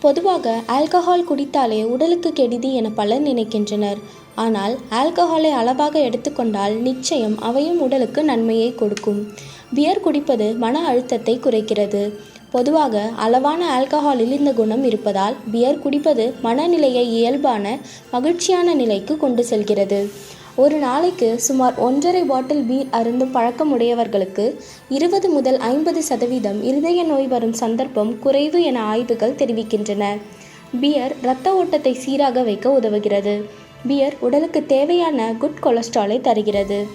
பொதுவாக ஆல்கஹால் குடித்தாலே உடலுக்கு கெடுதி என பலர் நினைக்கின்றனர். ஆனால் ஆல்கஹாலை அளவாக எடுத்துக்கொண்டால் நிச்சயம் அவையும் உடலுக்கு நன்மையை கொடுக்கும். பியர் குடிப்பது மன அழுத்தத்தை குறைக்கிறது. பொதுவாக அளவான ஆல்கஹாலில் இந்த குணம் இருப்பதால் பியர் குடிப்பது மனநிலையை இயல்பான மகிழ்ச்சியான நிலைக்கு கொண்டு செல்கிறது. ஒரு நாளைக்கு சுமார் ஒன்றரை பாட்டில் பீர் அருந்தும் பழக்கமுடையவர்களுக்கு இருபது முதல் ஐம்பது சதவீதம் இருதய நோய் வரும் சந்தர்ப்பம் குறைவு என ஆய்வுகள் தெரிவிக்கின்றன. பியர் இரத்த ஓட்டத்தை சீராக வைக்க உதவுகிறது. பியர் உடலுக்கு தேவையான குட் கொலஸ்ட்ராலை தருகிறது.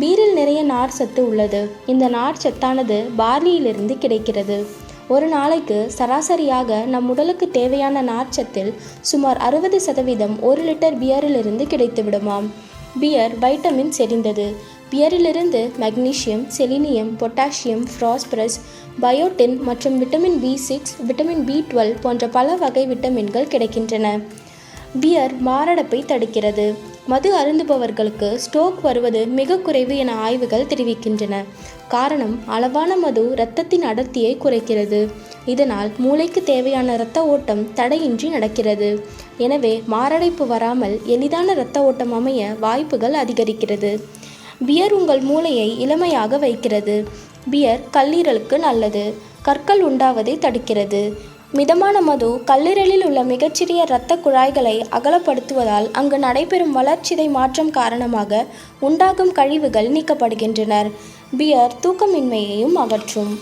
பீரில் நிறைய நார் சத்து உள்ளது. இந்த நார் சத்தானது பார்லியிலிருந்து கிடைக்கிறது. ஒரு நாளைக்கு சராசரியாக நம் உடலுக்கு தேவையான நார்ச்சத்தில் சுமார் அறுபது சதவீதம் ஒரு லிட்டர் பியரிலிருந்து கிடைத்துவிடுமாம். பியர் வைட்டமின் செறிந்தது. பியரிலிருந்து magnesium selenium potassium phosphorus biotin மற்றும் vitamin B six vitamin B twelve போன்ற பல வகை விட்டமின்கள் கிடைக்கின்றன. பியர் மாரடைப்பை தடுக்கிறது. மது அருந்துபவர்களுக்கு ஸ்ட்ரோக் வருவது மிக குறைவு என ஆய்வுகள் தெரிவிக்கின்றன. காரணம் அளவான மது இரத்தத்தின் அடர்த்தியை குறைக்கிறது. இதனால் மூளைக்கு தேவையான இரத்த ஓட்டம் தடையின்றி நடக்கிறது. எனவே மாரடைப்பு வராமல் எளிதான இரத்த ஓட்டம் அமைய வாய்ப்புகள் அதிகரிக்கிறது. பியர் உங்கள் மூளையை இளமையாக வைக்கிறது. பியர் கல்லீரலுக்கு நல்லது. கற்கள் உண்டாவதை தடுக்கிறது. மிதமான மது கல்லீரலில் உள்ள மிகச்சிறிய இரத்த குழாய்களை அகலப்படுத்துவதால் அங்கு நடைபெறும் வளர்ச்சிதை மாற்றம் காரணமாக உண்டாகும் கழிவுகள் நீக்கப்படுகின்றனர். பியர் தூக்கமின்மையையும் அகற்றும்.